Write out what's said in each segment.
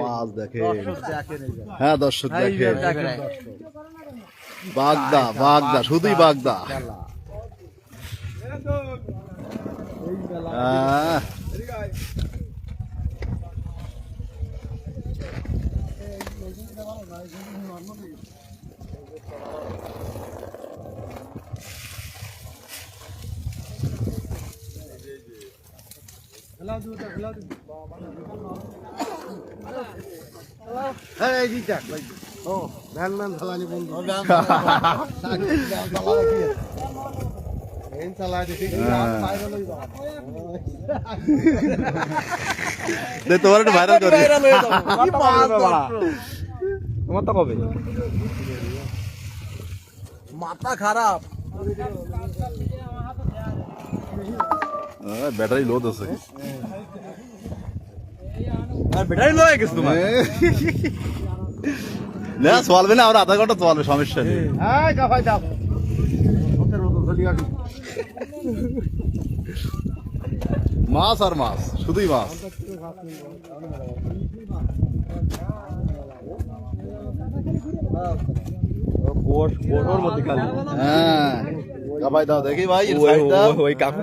মাছ দেখে। হ্যাঁ দর্শক দেখে। বাগদা বাগদা শুধুই বাগদা। আহ, তোমার একটু ভাইরাল করি তোমার তো কবে? মাথা খারাপ। ব্যাটারি লোড আছে আর ব্যাটারি লয়ে গেছে তোমার না চলবে না আর আধা ঘণ্টা চলবে সমস্যা নেই হ্যাঁ কাফাই দাও মাছ আর মাছ শুধুই মাছ কোষ কোষের মধ্যে খালি হ্যাঁ কাবাই দাও দেখি ভাই ওই সাইডটা। ওই- ওই কাকু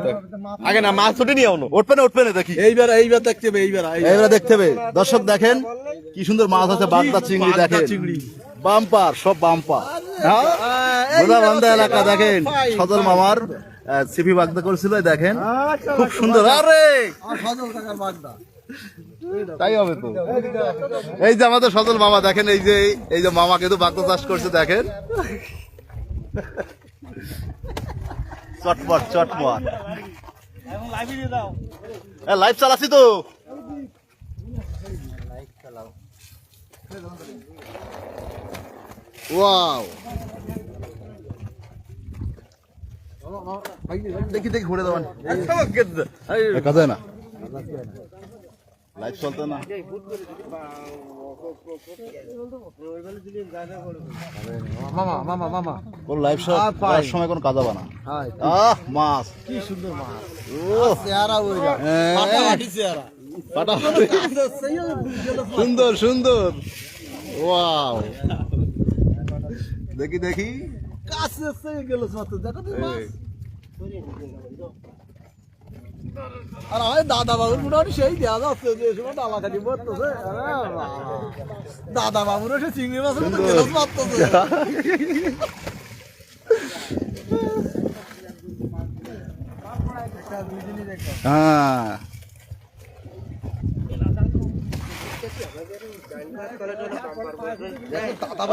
আগে না মাছ ছুটে নিয়ে আনো উঠবে না উঠবে না দেখি। এইবার এইবার দেখতে হবে এইবার এইবারে। দেখতে হবে। দর্শক দেখেন কি সুন্দর মাছ আছে বাগদা চিংড়ি দেখেন। চিংড়ি। বাম্পার সব বাম্পার। গোদা এলাকা দেখেন। সদর মামার সিপি বাগদা করেছিল দেখেন। খুব সুন্দর। আরে সজল কাকার বাগদা। তাই হবে তো। এই যে আমাদের সজল মামা দেখেন এই যে এই যে মামা কিন্তু বাগদা চাষ করছে দেখেন। চটপট চটপট। লাইভ চালাচ্ছি তো। ওয়াও দেখি দেখি ঘুরে দেওয়ান। কাজে না। লাইভ চলতে না। মামা মামা মামা। কোন লাইভ শট সময় কোন কাজ হবে না হাই। আহ মাছ। কি সুন্দর মাছ। ও চেহারা ওইরা হ্যাঁ। চেহারা। ফাটাফাটি। সুন্দর সুন্দর। ওয়াও। দেখি দেখি। কাছে এসে গেল মাত্র দেখো তো মাছ। আর আমার দাদা বাবুর মোটামুটি সেই দেওয়া যাচ্ছে যে সময় ডালা কাটি পড়তেছে বাবা। দাদা বাবুর সে চিংড়ি মাছের মতো। গেলাস মারতেছে হ্যাঁ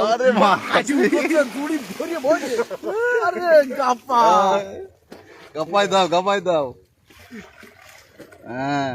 আরে মাছ গুড়ি ধরিয়ে বসে আরে গাপ্পা গাপাই দাও গাপাই দাও হ্যাঁ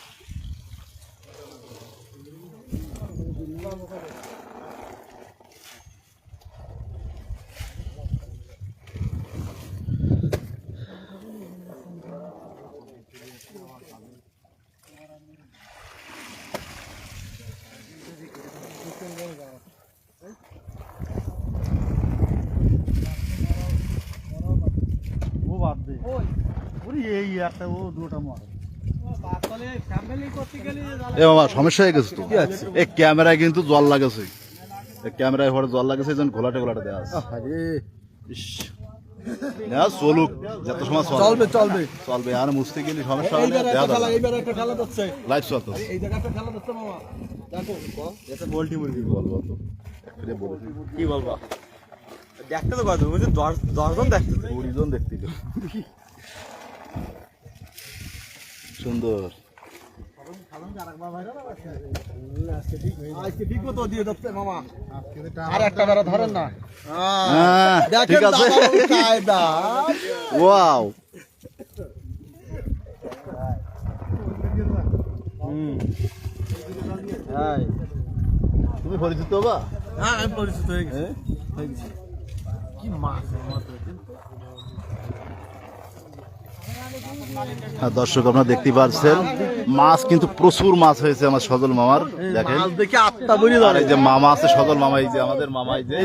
এই একটা ও দুটো মার এ বাবা সমস্যা হয়ে গেছে তো। এই ক্যামেরায় কিন্তু জল লাগেছে। এই ক্যামেরায় হরে জল লাগেছে এই জন্য ঘোলাটে ঘোলাটে দেওয়া আছে। ইস। না চলুক যত সময় চলবে চলবে। চলবে আর মুছতে গেলে সমস্যা হবে এইবার একটা খেলা যাবে এইবার একটা খেলা যাচ্ছে লাইভ চলতেছে এই জায়গা খেলা যাচ্ছে মামা দেখো। পোল্ট্রি মুরগি বলব তো। কি বলবা দেখতে তো কত দশ দশজন দেখতে কুড়িজন দেখতে সুন্দর আজকে ঠিক মতো দিয়ে যাচ্ছে মামা আর একটা বেড়া ধরেন না হ্যাঁ, ঠিক দেখেন আছে দাদাবাবুর কায়দা। ওয়াও। তুমি পরিচিত বা হ্যাঁ আমি পরিচিত হয়ে গেছি। হয়ে? কি মাছ আমার তো হ্যাঁ, দর্শক আপনারা দেখতে পাচ্ছেন মাছ কিন্তু প্রচুর মাছ হয়েছে আমার সজল মামার দেখেন। এই যে মামা আছে সজল মামা এই যে আমাদের মামা এই যে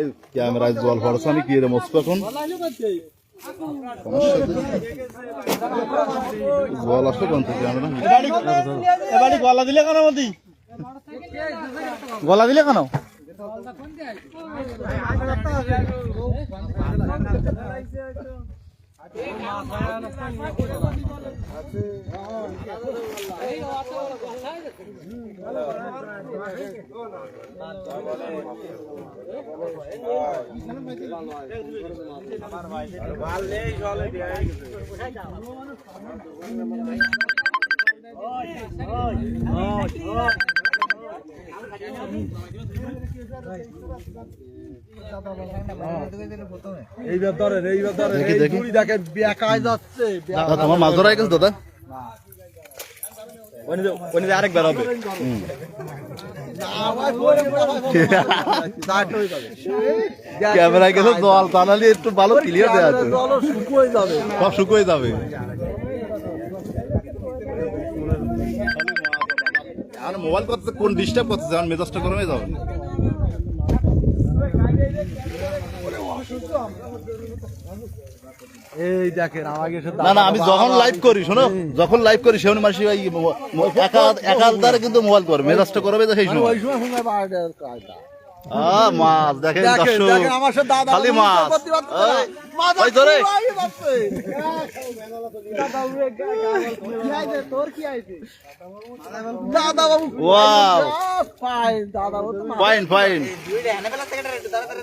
এই ক্যামেরায় জল পড়ছে আমি কি রে মস্কো এখন? জল আসলে কোন থেকে? আমরা গলা দিলে কেন গলা দিলে কেন? এইবার ধরেন এইবার ধরেন দেখি, এই দেখি। দড়ি দেখে বেকায় যাচ্ছে দাদা তোমার মাছ ধরা গেছে দাদা। আরেকবার হবে। গেলে জল টানালি একটু ভালো ক্লিয়ার দেওয়া সব শুকিয়ে যাবে। আর মোবাইল করতে কোন ডিস্টার্ব করতেছে? আমার মেজাজটা গরমে যাবে। এই দেখেন আমাকে না না আমি যখন লাইভ করি শোনো? যখন লাইভ করি সেমন একা একা কিন্তু মোবাইল করে মেজাজটা করবে সেই মানে সময়। ওই সময় মাছ দেখেন আমার সাথে দাদা খালি বাবু মাছ। ওই, ধরে। দাদা বাবু. ফাইন দাদা বাবু ফাইন ফাইন ভিডিওটা হ্যান্ডেল থেকে দাঁড়া দাঁড়া।